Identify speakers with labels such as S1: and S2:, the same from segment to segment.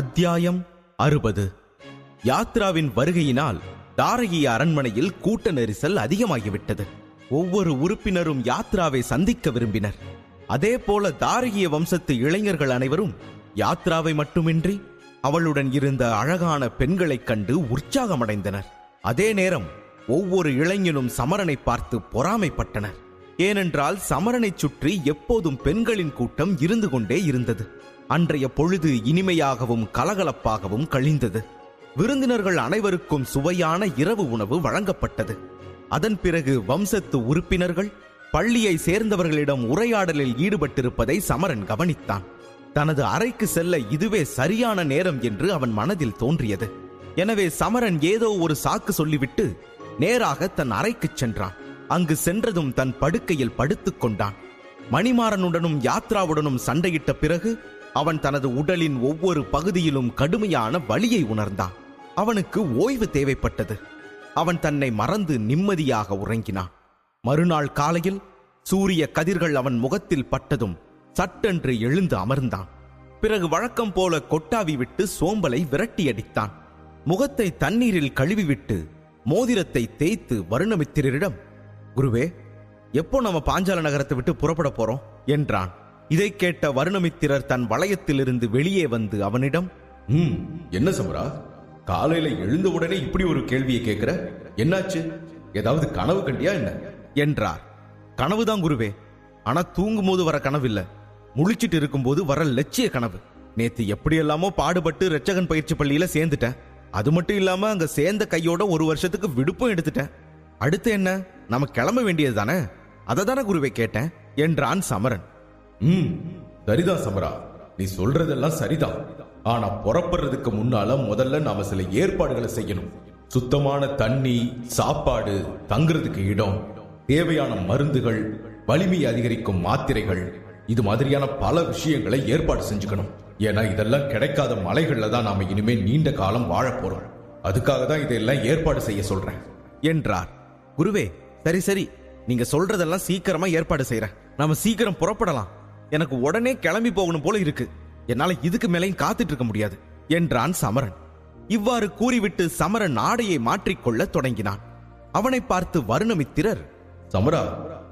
S1: அத்தியாயம் அறுபது. யாத்ராவின் வருகையினால் தாரகி அரண்மனையில் கூட்ட நெரிசல் அதிகமாகிவிட்டது. ஒவ்வொரு உறுப்பினரும் யாத்ராவை சந்திக்க விரும்பினர். அதே போல தாரகிய வம்சத்து இளைஞர்கள் அனைவரும் யாத்ராவை மட்டுமின்றி அவளுடன் இருந்த அழகான பெண்களைக் கண்டு உற்சாகமடைந்தனர். அதே நேரம் ஒவ்வொரு இளைஞனும் சமரனை பார்த்து பொறாமைப்பட்டனர். ஏனென்றால் சமரனைச் சுற்றி எப்போதும் பெண்களின் கூட்டம் இருந்து கொண்டே இருந்தது. அன்றைய பொழுது இனிமையாகவும் கலகலப்பாகவும் கழிந்தது. விருந்தினர்கள் அனைவருக்கும் சுவையான இரவு உணவு வழங்கப்பட்டது. அதன் பிறகு வம்சத்து உறுப்பினர்கள் பள்ளியை சேர்ந்தவர்களிடம் உரையாடலில் ஈடுபட்டிருப்பதை சமரன் கவனித்தான். தனது அறைக்கு செல்ல இதுவே சரியான நேரம் என்று அவன் மனதில் தோன்றியது. எனவே சமரன் ஏதோ ஒரு சாக்கு சொல்லிவிட்டு நேராக தன் அறைக்குச் சென்றான். அங்கு சென்றதும் தன் படுக்கையில் படுத்துக் கொண்டான். மணிமாறனுடனும் யாத்ராவுடனும் சண்டையிட்ட பிறகு அவன் தனது உடலின் ஒவ்வொரு பகுதியிலும் கடுமையான வலியை உணர்ந்தான். அவனுக்கு ஓய்வு தேவைப்பட்டது. அவன் தன்னை மறந்து நிம்மதியாக உறங்கினான். மறுநாள் காலையில் சூரிய கதிர்கள் அவன் முகத்தில் பட்டதும் சட்டென்று எழுந்து அமர்ந்தான். பிறகு வழக்கம் போல கொட்டாவி விட்டு சோம்பலை விரட்டியடித்தான். முகத்தை தண்ணீரில் கழுவிவிட்டு மோதிரத்தை தேய்த்து வருணமித்திரரிடம் குருவே எப்போ நம்ம பாஞ்சால நகரத்தை விட்டு புறப்பட போறோம்? என்றான். இதைக் கேட்ட வருணமித்திரர் தன் வளையத்திலிருந்து வெளியே வந்து அவனிடம்
S2: ம் என்ன சமரா? காலையில எழுந்த உடனே இப்படி ஒரு கேள்வியை கேட்கிற? என்னாச்சு? ஏதாவது கனவு கண்டியா என்ன?
S1: என்றார். கனவுதான் குருவே. ஆனா தூங்கும் போது வர கனவில்ல. முழிச்சிட்டு இருக்கும்போது வர லட்சிய கனவு. நேத்து எப்படியெல்லாமோ பாடுபட்டு ரெச்சகன் பயிற்சி பள்ளியில சேர்ந்துட்டேன். அது மட்டும் இல்லாம அங்க சேர்ந்த கையோட ஒரு வருஷத்துக்கு விடுப்பும் எடுத்துட்டேன். அடுத்து என்ன? நம்ம கிளம்ப வேண்டியது தானே அதை தானே குருவே கேட்டேன் என்றான் சமரன்.
S2: ம் சரிதான் சமரா நீ சொல்றதெல்லாம் சரிதான் ஆனா புறப்படுறதுக்கு முன்னால முதல்ல நாம சில ஏற்பாடுகளை செய்யணும். சுத்தமான தண்ணி சாப்பாடு தங்குறதுக்கு இடம் தேவையான மருந்துகள் வலிமை அதிகரிக்கும் மாத்திரைகள் இது மாதிரியான பல விஷயங்களை ஏற்பாடு செஞ்சுக்கணும். ஏன்னா இதெல்லாம் கிடைக்காத மலைகள்ல தான் நாம இனிமே நீண்ட காலம் வாழ போறோம். அதுக்காக தான் இதெல்லாம் ஏற்பாடு செய்ய சொல்றேன்.
S1: என்றார். குருவே சரி சரி. நீங்க சொல்றதெல்லாம் சீக்கிரமா ஏற்பாடு செய்யறேன் நாம சீக்கிரம் புறப்படலாம். எனக்கு உடனே கிளம்பி போகணும் போல இருக்கு. என்னால இதுக்கு மேலையும் காத்துட்டு இருக்க முடியாது என்றான் சமரன். இவ்வாறு கூறிவிட்டு சமரன் ஆடையை மாற்றிக்கொள்ள தொடங்கினான். அவனை பார்த்து வருணமித்திரர்
S2: சமரா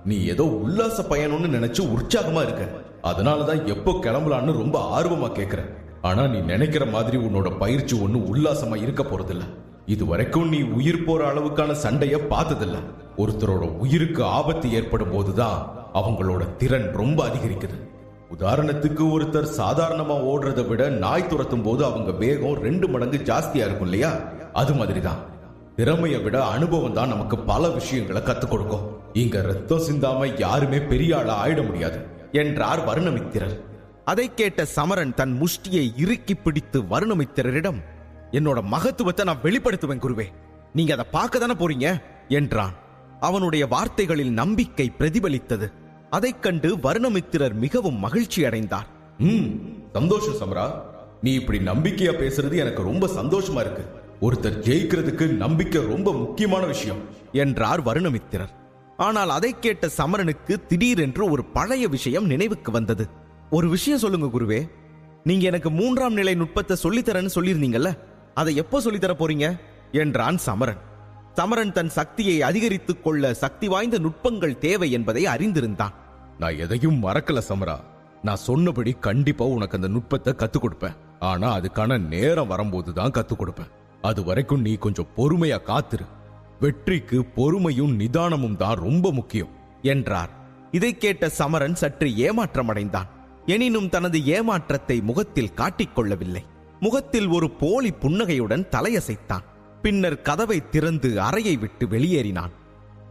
S2: நீ ஏதோ உல்லாச பயணம்னு நினைச்சு உற்சாகமா இருக்க. அதனாலதான் எப்போ கிளம்பலான்னு ரொம்ப ஆர்வமா கேக்குற. ஆனா நீ நினைக்கிற மாதிரி உன்னோட பயிற்சி ஒண்ணு உல்லாசமா இருக்க போறதில்ல. இது வரைக்கும் நீ உயிர் போற அளவுக்கான சண்டைய பார்த்ததில்ல. ஒருத்தரோட உயிருக்கு ஆபத்து ஏற்படும் போதுதான் அவங்களோட திறன் ரொம்ப அதிகரிக்குது. உதாரணத்துக்கு ஒருத்தர் சாதாரணமா ஓடுறதை விட நாய் துரத்தும் போது அவங்க வேகம் ரெண்டு மடங்கு ஜாஸ்தியா இருக்கும் இல்லையா? அது மாதிரிதான். திறமையை விட அனுபவம் தான் நமக்கு பல விஷயங்களை கத்துக் கொடுக்கும். இங்க ரத்தம் சிந்தாம யாருமே பெரிய ஆளா ஆயிட முடியாது
S1: என்றார் வருணமித்திரர். அதைக் கேட்ட சமரன் தன் முஷ்டியை இறுக்கி பிடித்து வருணமித்திரரிடம் என்னோட மகத்துவத்தை நான் வெளிப்படுத்துவேன் குருவே. நீங்க அதை பார்க்க தானே போறீங்க? என்றான். அவனுடைய வார்த்தைகளில் நம்பிக்கை பிரதிபலித்தது. அதைக் கண்டு வருணமித்திரர் மிகவும் மகிழ்ச்சி அடைந்தார்.
S2: ம் சந்தோஷம் சமரா. நீ இப்படி நம்பிக்கையா பேசுறது எனக்கு ரொம்ப சந்தோஷமா இருக்கு. ஒருத்தர் ஜெயிக்கிறதுக்கு நம்பிக்கை ரொம்ப முக்கியமான விஷயம்.
S1: என்றார் வருணமித்திரர். ஆனால் அதைக் கேட்ட சமரனுக்கு திடீரென்று ஒரு பழைய விஷயம் நினைவுக்கு வந்தது. ஒரு விஷயம் சொல்லுங்க குருவே. நீங்க எனக்கு மூன்றாம் நிலை நுட்பத்தை சொல்லித்தரேன்னு சொல்லியிருந்தீங்கல்ல. அதை எப்போ சொல்லித்தர போறீங்க? என்றான் சமரன். சமரன் தன் சக்தியை அதிகரித்துக் கொள்ள சக்தி வாய்ந்த நுட்பங்கள் தேவை என்பதை அறிந்திருந்தான்.
S2: நான் எதையும் மறக்கல சமரா. நான் சொன்னபடி கண்டிப்பா உனக்கு அந்த நுட்பத்தை கத்துக் கொடுப்பேன். ஆனா அதுக்கான நேரம் வரும்போது தான் கத்துக் கொடுப்பேன். அது வரைக்கும் நீ கொஞ்சம் பொறுமையா காத்திரு. வெற்றிக்கு பொறுமையும் நிதானமும் தான் ரொம்ப முக்கியம்
S1: என்றார். இதைக் கேட்ட சமரன் சற்று ஏமாற்றமடைந்தான். எனினும் தனது ஏமாற்றத்தை முகத்தில் காட்டிக்கொள்ளவில்லை முகத்தில் ஒரு போலி புன்னகையுடன் தலையசைத்தான். பின்னர் கதவை திறந்து அறையை விட்டு வெளியேறினான்.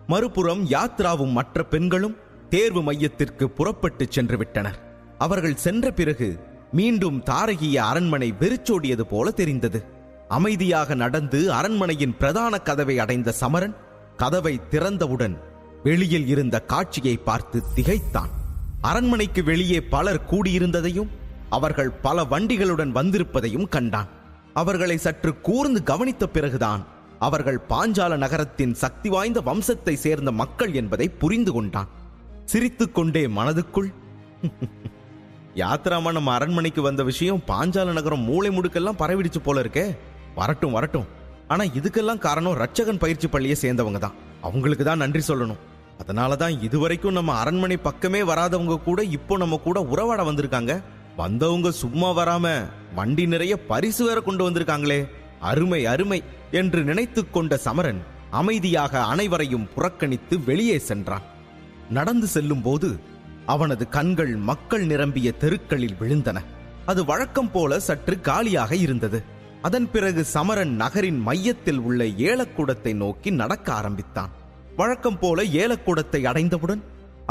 S1: மறுபுறம் யாத்ராவும் மற்ற பெண்களும் தேர்வு மையத்திற்கு புறப்பட்டுச் சென்று விட்டனர் அவர்கள் சென்ற பிறகு மீண்டும் தாரகிய அரண்மனை வெறிச்சோடியது போல தெரிந்தது. அமைதியாக நடந்து அரண்மனையின் பிரதான கதவை அடைந்த சமரன் கதவை திறந்தவுடன் வெளியில் இருந்த காட்சியை பார்த்து திகைத்தான். அரண்மனைக்கு வெளியே பலர் கூடியிருந்ததையும் அவர்கள் பல வண்டிகளுடன் வந்திருப்பதையும் கண்டான். அவர்களை சற்று கூர்ந்து கவனித்த பிறகுதான் அவர்கள் பாஞ்சால நகரத்தின் சக்தி வாய்ந்த வம்சத்தை சேர்ந்த மக்கள் என்பதை புரிந்து கொண்டான். சிரித்துக்கொண்டே மனதுக்குள் யாத்திராமா நம்ம அரண்மனைக்கு வந்த விஷயம் பாஞ்சால நகரம் மூளை முடுக்கெல்லாம் பரவிடுச்சு போல இருக்கே. வரட்டும் வரட்டும். ஆனா இதுக்கெல்லாம் காரணம் ரட்சகன் பயிற்சி பள்ளியை சேர்ந்தவங்க தான். அவங்களுக்கு தான் நன்றி சொல்லணும். அதனால தான் இதுவரைக்கும் நம்ம அரண்மனை பக்கமே வராதவங்க கூட இப்போ நம்ம கூட உறவாட வந்திருக்காங்க. வந்தவங்க சும்மா வராம வண்டி நிறைய பரிசு வேற கொண்டு வந்திருக்காங்களே. அருமை அருமை என்று நினைத்து கொண்ட சமரன் அமைதியாக அனைவரையும் புறக்கணித்து வெளியே சென்றான். நடந்து செல்லும்போது அவனது கண்கள் மக்கள் நிரம்பிய தெருக்களில் விழுந்தன. அது வழக்கம் போல சற்று காலியாக இருந்தது. அதன் பிறகு சமரன் நகரின் மையத்தில் உள்ள ஏலக்கூடத்தை நோக்கி நடக்க ஆரம்பித்தான். வழக்கம் போல ஏலக்கூடத்தை அடைந்தவுடன்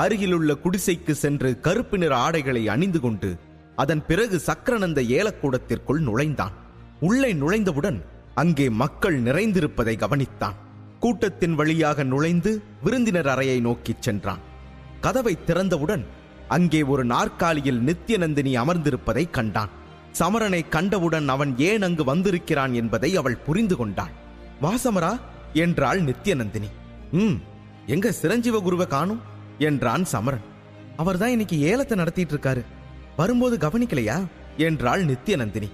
S1: அருகிலுள்ள குடிசைக்கு சென்று கருப்பு நிற ஆடைகளை அணிந்து கொண்டு அதன் பிறகு சக்கரநந்த ஏலக்கூடத்திற்குள் நுழைந்தான். உள்ளே நுழைந்தவுடன் அங்கே மக்கள் நிறைந்திருப்பதை கவனித்தான். கூட்டத்தின் வழியாக நுழைந்து விருந்தினர் அறையை நோக்கிச் சென்றான். கதவை திறந்தவுடன் அங்கே ஒரு நாற்காலியில் நித்யநந்தினி அமர்ந்திருப்பதை கண்டான். சமரனை கண்டவுடன் அவன் ஏன் அங்கு வந்திருக்கிறான் என்பதை அவள் புரிந்து கொண்டாள். வாசமரா என்றாள் நித்யநந்தினி ம் எங்க சிரஞ்சீவ குருவை காணும் என்றான் சமரன். அவர்தான் இன்னைக்கு ஏலத்தை நடத்திட்டு இருக்காரு. வரும்போது கவனிக்கலையா? என்றாள் நித்யநந்தினி.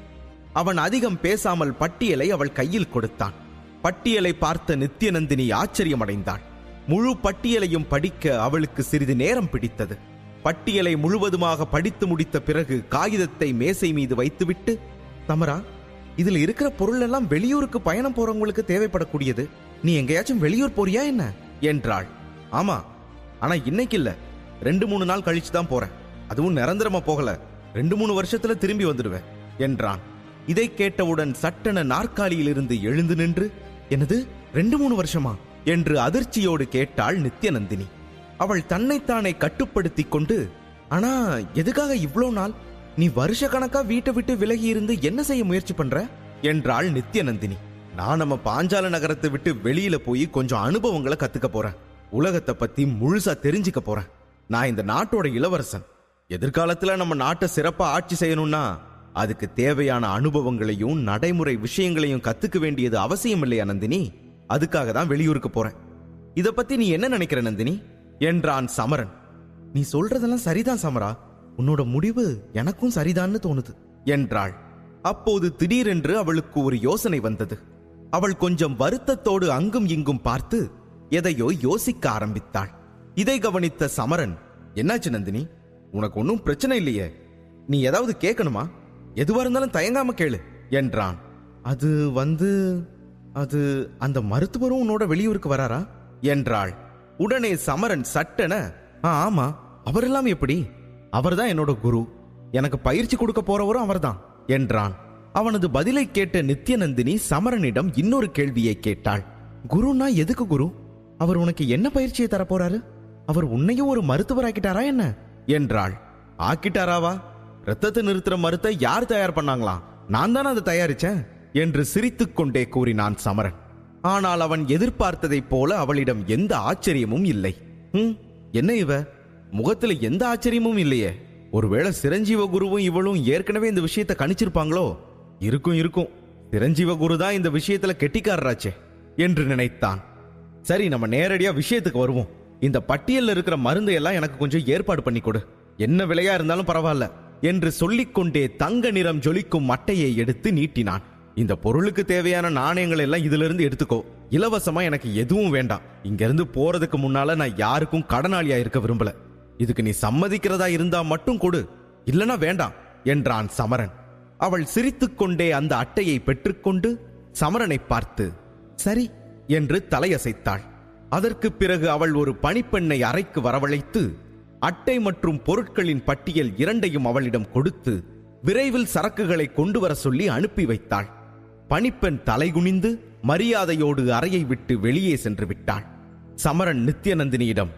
S1: அவன் அதிகம் பேசாமல் பட்டியலை அவள் கையில் கொடுத்தான். பட்டியலை பார்த்த நித்யநந்தினி ஆச்சரியமடைந்தாள். முழு பட்டியலையும் படிக்க அவளுக்கு சிறிது நேரம் பிடித்தது. பட்டியலை முழுவதுமாக படித்து முடித்த பிறகு காகிதத்தை மேசை மீது வைத்துவிட்டு தமரா இதுல இருக்கிற பொருள் எல்லாம் வெளியூருக்கு பயணம் போறவங்களுக்கு தேவைப்படக்கூடியது. நீ எங்கேயாச்சும் வெளியூர் போறியா என்ன? என்றாள். ஆமா ஆனா இன்னைக்கு இல்ல. ரெண்டு மூணு நாள் கழிச்சு தான் போறேன். அதுவும் நிரந்தரமா போகல. ரெண்டு மூணு வருஷத்துல திரும்பி வந்துடுவேன் என்றான். இதை கேட்டவுடன் சட்டென நாற்காலியிலிருந்து எழுந்து நின்று எனது ரெண்டு மூணு வருஷமா? என்று அதிர்ச்சியோடு கேட்டாள் நித்யநந்தினி. அவள் தன்னைத்தானே கட்டுப்படுத்திக் கொண்டு ஆனா எதுக்காக இவ்வளோ நாள்? நீ வருஷ கணக்கா வீட்டை விட்டு விலகி இருந்து என்ன செய்ய முயற்சி பண்ற? என்றாள் நித்யநந்தினி. நான் நம்ம பாஞ்சால நகரத்தை விட்டு வெளியில போய் கொஞ்சம் அனுபவங்களை கத்துக்க போறேன். உலகத்தை பத்தி முழுசா தெரிஞ்சுக்க போறேன். நான் இந்த நாட்டோட இளவரசன். எதிர்காலத்துல நம்ம நாட்டை சிறப்பா ஆட்சி செய்யணும்னா அதுக்கு தேவையான அனுபவங்களையும் நடைமுறை விஷயங்களையும் கத்துக்க வேண்டியது அவசியம் இல்லையா நந்தினி? அதுக்காக தான் வெளியூருக்கு போறேன். இத பத்தி நீ என்ன நினைக்கிற நந்தினி? என்றான் சமரன். நீ சொல்றதெல்லாம் சரிதான் சமரா. உன்னோட முடிவு எனக்கும் சரிதான்னு தோணுது என்றாள். அப்போது திடீரென்று அவளுக்கு ஒரு யோசனை வந்தது. அவள் கொஞ்சம் வருத்தத்தோடு அங்கும் இங்கும் பார்த்து எதையோ யோசிக்க ஆரம்பித்தாள். இதை கவனித்த சமரன் என்னாச்சு நந்தினி? உனக்கு ஒன்றும் பிரச்சனை இல்லையே. நீ ஏதாவது கேட்கணுமா? எதுவாக இருந்தாலும் தயங்காம கேளு என்றான். அது வந்து அது அந்த மருத்துவரும் உன்னோட வெளியூருக்கு வராரா? என்றாள். உடனே சமரன் சட்டன "ஆ, ஆமா அவரெல்லாம் எப்படி? அவர்தான் என்னோட குரு. எனக்கு பயிற்சி கொடுக்க போறவரும் அவர்தான் என்றான். அவனது பதிலை கேட்ட நித்யநந்தினி சமரனிடம் இன்னொரு கேள்வியை கேட்டாள். குருனா எதுக்கு குரு? அவர் உனக்கு என்ன பயிற்சியை தரப்போறாரு? அவர் உன்னையும் ஒரு மருத்துவராக்கிட்டாரா என்ன? என்றாள். ஆக்கிட்டாராவா? ரத்தத்தை நிறுத்துற மருத்தை யார் தயார் பண்ணாங்களா? நான் தானே அதை தயாரிச்சேன்? என்று சிரித்துக்கொண்டே கூறினான் சமரன். ஆனால் அவன் எதிர்பார்த்ததைப் போல அவளிடம் எந்த ஆச்சரியமும் இல்லை. "ஹம், என்ன இவ? முகத்துல எந்த ஆச்சரியமும் இல்லையே. ஒருவேளை சிரஞ்சீவ குருவும் இவளும் ஏற்கனவே இந்த விஷயத்தை கணிச்சிருப்பாங்களோ? இருக்கும் இருக்கும். சிரஞ்சீவ குரு தான் இந்த விஷயத்துல கெட்டிக்காரராச்சே என்று நினைத்தான். சரி நம்ம நேரடியா விஷயத்துக்கு வருவோம். இந்த பட்டியல்ல இருக்கிற மருந்தை எல்லாம் எனக்கு கொஞ்சம் ஏற்பாடு பண்ணி கொடு. என்ன விலையா இருந்தாலும் பரவாயில்ல. என்று சொல்லிக்கொண்டே தங்க நிறம் ஜொலிக்கும் மட்டையை எடுத்து நீட்டினான். இந்த பொருளுக்கு தேவையான நாணயங்கள் எல்லாம் இதுல இருந்து எடுத்துக்கோ. இலவசமா எனக்கு எதுவும் வேண்டாம். இங்கிருந்து போறதுக்கு முன்னால நான் யாருக்கும் கடனாளியா இருக்க விரும்பல. இதுக்கு நீ சம்மதிக்கிறதா இருந்தா மட்டும் கொடு. இல்லனா வேண்டாம் என்றான் சமரன். அவள் சிரித்துக்கொண்டே அந்த அட்டையை பெற்றுக்கொண்டு சமரனை பார்த்து சரி என்று தலையசைத்தாள். அதற்கு பிறகு அவள் ஒரு பணிப்பெண்ணை அறைக்கு வரவழைத்து அட்டை மற்றும் பொருட்களின் பட்டியல் இரண்டையும் அவளிடம் கொடுத்து விரைவில் சரக்குகளை கொண்டு வர சொல்லி அனுப்பி வைத்தாள். பணிப்பெண் தலைகுனிந்து மரியாதையோடு அறையை விட்டு வெளியே சென்று விட்டாள். சமரன் நித்யநந்தினியிடம்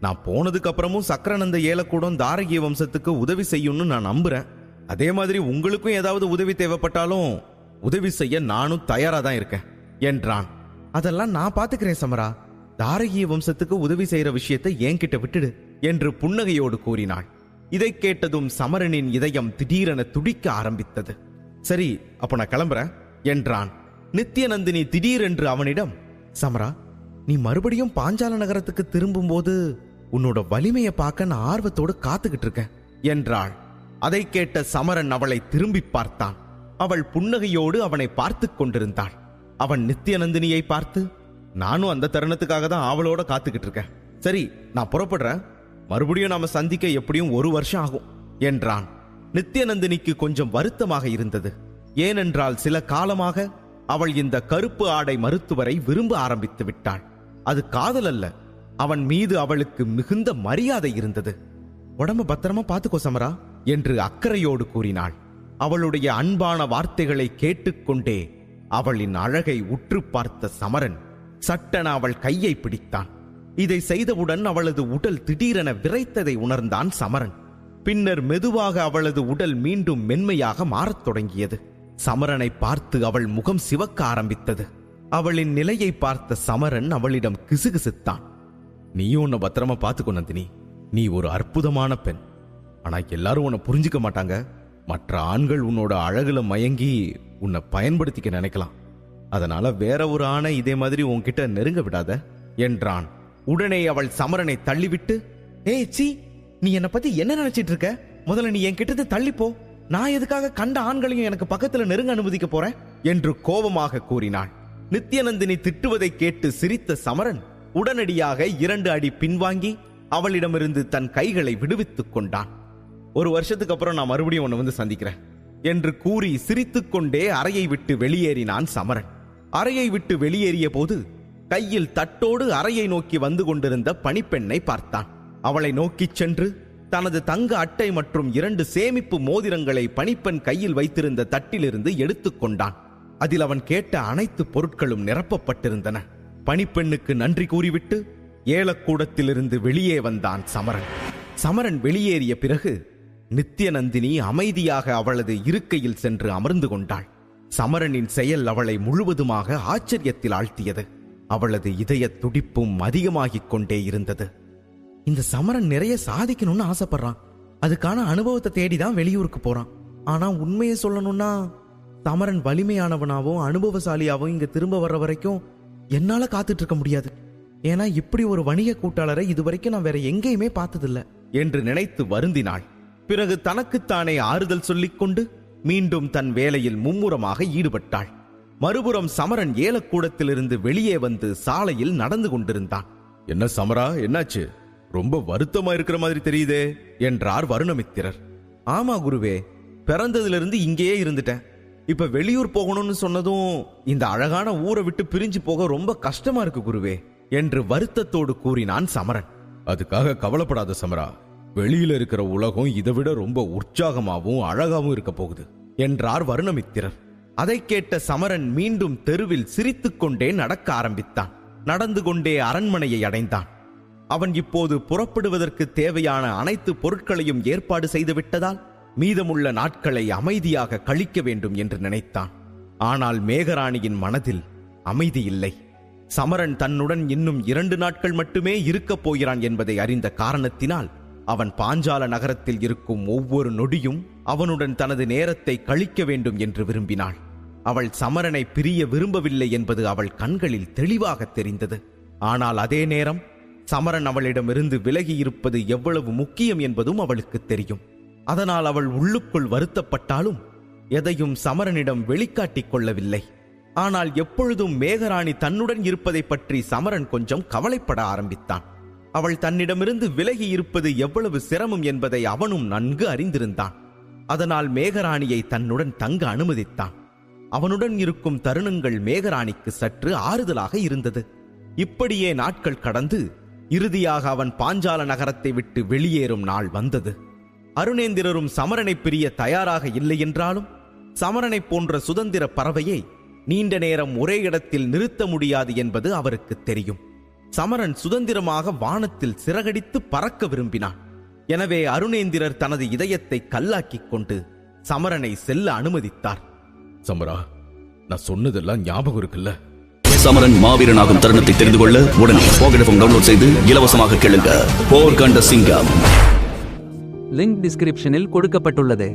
S1: நான் போனதுக்கு அப்புறமும் சக்கரநந்த ஏலக்கூடம் தாரகிய வம்சத்துக்கு உதவி செய்யும்னு நான் நம்புறேன். அதே மாதிரி உங்களுக்கும் ஏதாவது உதவி தேவைப்பட்டாலும் உதவி செய்ய நானும் தயாரா தான் இருக்கேன் என்றான். அதெல்லாம் நான் பாத்துக்கிறேன் சமரா. தாரகிய வம்சத்துக்கு உதவி செய்யற விஷயத்தை என்கிட்ட விட்டுடு என்று புன்னகையோடு கூறினாள். இதை கேட்டதும் சமரனின் இதயம் திடீரென துடிக்க ஆரம்பித்தது. சரி அப்ப நான் கிளம்புறேன் என்றான். நித்யநந்தினி திடீரென்று அவனிடம் சமரா நீ மறுபடியும் பாஞ்சால நகரத்துக்கு திரும்பும்போது உன்னோட வலிமையை பார்க்க நான் ஆர்வத்தோடு காத்துக்கிட்டு இருக்கேன் என்றாள். அதை கேட்ட சமரன் அவளை திரும்பி பார்த்தான். அவள் புன்னகையோடு அவனை பார்த்துக் கொண்டிருந்தாள். அவன் நித்யநந்தினியை பார்த்து நானும் அந்த தருணத்துக்காக தான் ஆவலோட காத்துக்கிட்டு இருக்கேன் சரி நான் புறப்படுறேன். மறுபடியும் நாம சந்திக்க எப்படியும் ஒரு வருஷம் ஆகும் என்றான். நித்யநந்தினிக்கு கொஞ்சம் வருத்தமாக இருந்தது. ஏனென்றால் சில காலமாக அவள் இந்த கருப்பு ஆடை மருத்துவரை விரும்ப ஆரம்பித்து விட்டாள். அது காதல் அல்ல அவன் மீது அவளுக்கு மிகுந்த மரியாதை இருந்தது. உடம்ப பத்திரமா பாத்துக்கோ சமரா என்று அக்கறையோடு கூறினாள். அவளுடைய அன்பான வார்த்தைகளை கேட்டுக்கொண்டே அவளின் அழகை உற்று பார்த்த சமரன் சட்டென அவள் கையை பிடித்தான். இதை செய்தவுடன் அவளது உடல் திடீரென விரைத்ததை உணர்ந்தான் சமரன். பின்னர் மெதுவாக அவளது உடல் மீண்டும் மென்மையாக மாறத் தொடங்கியது. சமரனை பார்த்து அவள் முகம் சிவக்க ஆரம்பித்தது. அவளின் நிலையை பார்த்த சமரன் அவளிடம் கிசுகிசுத்தான். நீயும் உன்னை பத்திரமா பார்த்துக்கோ நந்தினி. நீ ஒரு அற்புதமான பெண். ஆனா எல்லாரும் உன்னை புரிஞ்சுக்க மாட்டாங்க. மற்ற ஆண்கள் உன்னோட அழகுல மயங்கி உன்னை பயன்படுத்திக்க நினைக்கலாம். அதனால வேற ஒரு ஆணை இதே மாதிரி உன்கிட்ட நெருங்க விடாத என்றான். உடனே அவள் சமரனை தள்ளிவிட்டு ஏய் சி நீ என்னை பத்தி என்ன நினைச்சிட்டு இருக்க? முதல்ல நீ என்கிட்ட இருந்து தள்ளிப்போ. போ நான் எதுக்காக கண்ட ஆண்களையும் எனக்கு பக்கத்துல நெருங்க அனுமதிக்க போறேன்? என்று கோபமாக கூறினாள். நித்யநந்தினி திட்டுவதை கேட்டு சிரித்த சமரன் உடனடியாக இரண்டு அடி பின்வாங்கி அவளிடமிருந்து தன் கைகளை விடுவித்துக் கொண்டான். ஒரு வருஷத்துக்கு அப்புறம் நான் மறுபடியும் உன்னை வந்து சந்திக்கிறேன் என்று கூறி சிரித்துக்கொண்டே அறையை விட்டு வெளியேறினான் சமரன். அறையை விட்டு வெளியேறிய போது கையில் தட்டோடு அறையை நோக்கி வந்து கொண்டிருந்த பணிப்பெண்ணை பார்த்தான். அவளை நோக்கிச் சென்று தனது தங்க அட்டை மற்றும் இரண்டு சேமிப்பு மோதிரங்களை பணிப்பெண் கையில் வைத்திருந்த தட்டிலிருந்து எடுத்துக்கொண்டான் அதில் அவன் கேட்ட அனைத்து பொருட்களும் நிரப்பப்பட்டிருந்தன. பணிப்பெண்ணுக்கு நன்றி கூறிவிட்டு ஏலக்கூடத்திலிருந்து வெளியே வந்தான் சமரன். சமரன் வெளியேறிய பிறகு நித்யநந்தினி அமைதியாக அவளது இருக்கையில் சென்று அமர்ந்து கொண்டாள். சமரனின் செயல் அவளை முழுவதுமாக ஆச்சரியத்தில் ஆழ்த்தியது. அவளது இதய துடிப்பும் அதிகமாகிக் கொண்டே இருந்தது. இந்த சமரன் நிறைய சாதிக்கணும்னு ஆசைப்படுறான். அதுக்கான அனுபவத்தை தேடி தான் வெளியூருக்கு போறான். ஆனா உண்மையை சொல்லணும்னா சமரன் வலிமையானவனாவும் அனுபவசாலியாவும் இங்க திரும்ப வர்ற வரைக்கும் என்னால காத்துட்டு இருக்க முடியாது. ஏன்னா இப்படி ஒரு வணிக கூட்டாளரை இதுவரைக்கும் நான் வேற எங்கேயுமே பார்த்ததில்ல. என்று நினைத்து வருந்தினாள். பிறகு தனக்குத்தானே ஆறுதல் சொல்லிக்கொண்டு மீண்டும் தன் வேலையில் மும்முரமாக ஈடுபட்டாள். மறுபுறம் சமரன் ஏலக்கூடத்திலிருந்து வெளியே வந்து சாலையில் நடந்து கொண்டிருந்தான்.
S2: என்ன சமரா என்னாச்சு? ரொம்ப வருத்தமா இருக்கிற மாதிரி தெரியுதே
S1: என்றார் வருணமித்திரர். ஆமா குருவே பிறந்ததிலிருந்து இங்கேயே இருந்துட்டேன். இப்ப வெளியூர் போகணும்னு சொன்னதும் இந்த அழகான ஊரை விட்டு பிரிஞ்சு போக ரொம்ப கஷ்டமா இருக்கு குருவே என்று வருத்தத்தோடு கூறினான் சமரன்.
S2: அதுக்காக கவலைப்படாத சமரா வெளியில இருக்கிற உலகம் இதை விட ரொம்ப உற்சாகமாவும் அழகாவும் இருக்க போகுது.
S1: என்றார் வருணமித்திரர் அதைக் கேட்ட சமரன் மீண்டும் தெருவில் சிரித்துக்கொண்டே நடக்க ஆரம்பித்தான். நடந்து கொண்டே அரண்மனையை அடைந்தான். அவன் இப்போது புறப்படுவதற்கு தேவையான அனைத்து பொருட்களையும் ஏற்பாடு செய்து விட்டதால் மீதமுள்ள நாட்களை அமைதியாக கழிக்க வேண்டும் என்று நினைத்தான். ஆனால் மேகராணியின் மனதில் அமைதி இல்லை. சமரன் தன்னுடன் இன்னும் இரண்டு நாட்கள் மட்டுமே இருக்கப் போகிறான் என்பதை அறிந்த காரணத்தினால் அவன் பாஞ்சால நகரத்தில் இருக்கும் ஒவ்வொரு நொடியும் அவனுடன் தனது நேரத்தை கழிக்க வேண்டும் என்று விரும்பினாள். அவள் சமரனை பிரிய விரும்பவில்லை என்பது அவள் கண்களில் தெளிவாக தெரிந்தது. ஆனால் அதே நேரம் சமரன் அவளிடமிருந்து விலகி இருப்பது எவ்வளவு முக்கியம் என்பதும் அவளுக்கு தெரியும். அதனால் அவள் உள்ளுக்குள் வருத்தப்பட்டாலும் எதையும் சமரனிடம் வெளிக்காட்டிக் கொள்ளவில்லை. ஆனால் எப்பொழுதும் மேகராணி தன்னுடன் இருப்பதை பற்றி சமரன் கொஞ்சம் கவலைப்பட ஆரம்பித்தான். அவள் தன்னிடமிருந்து விலகி இருப்பது எவ்வளவு சிரமம் என்பதை அவனும் நன்கு அறிந்திருந்தான். அதனால் மேகராணியை தன்னுடன் தங்க அனுமதித்தான். அவனுடன் இருக்கும் தருணங்கள் மேகராணிக்கு சற்று ஆறுதலாக இருந்தது. இப்படியே நாட்கள் கடந்து இறுதியாக அவன் பாஞ்சால நகரத்தை விட்டு வெளியேறும் நாள் வந்தது. அருணேந்திரரும் சமரனை பிரிய தயாராக இல்லை என்றாலும் சமரனை போன்ற சுதந்திர பறவையை நீண்ட நேரம் ஒரே இடத்தில் நிறுத்த முடியாது என்பது அவருக்கு தெரியும். சமரன் சுதந்திரமாக வானத்தில் சிறகடித்து பறக்க விரும்பினான். எனவே அருணேந்திரர் தனது இதயத்தை கல்லாக்கிக் கொண்டு சமரனை செல்ல அனுமதித்தார்.
S2: சமரா நான் சொன்னதெல்லாம் ஞாபகம் இருக்குல்ல?
S3: சமரன் மாவீரனாகும் தருணத்தை தெரிந்து கொள்ள உடனே போகடஃபம் டவுன்லோட் செய்து இலவசமாக கேளுங்க. போர் கண்ட சிங்கம்.
S4: லிங்க் டிஸ்கிரிப்ஷனில் கொடுக்கப்பட்டுள்ளது.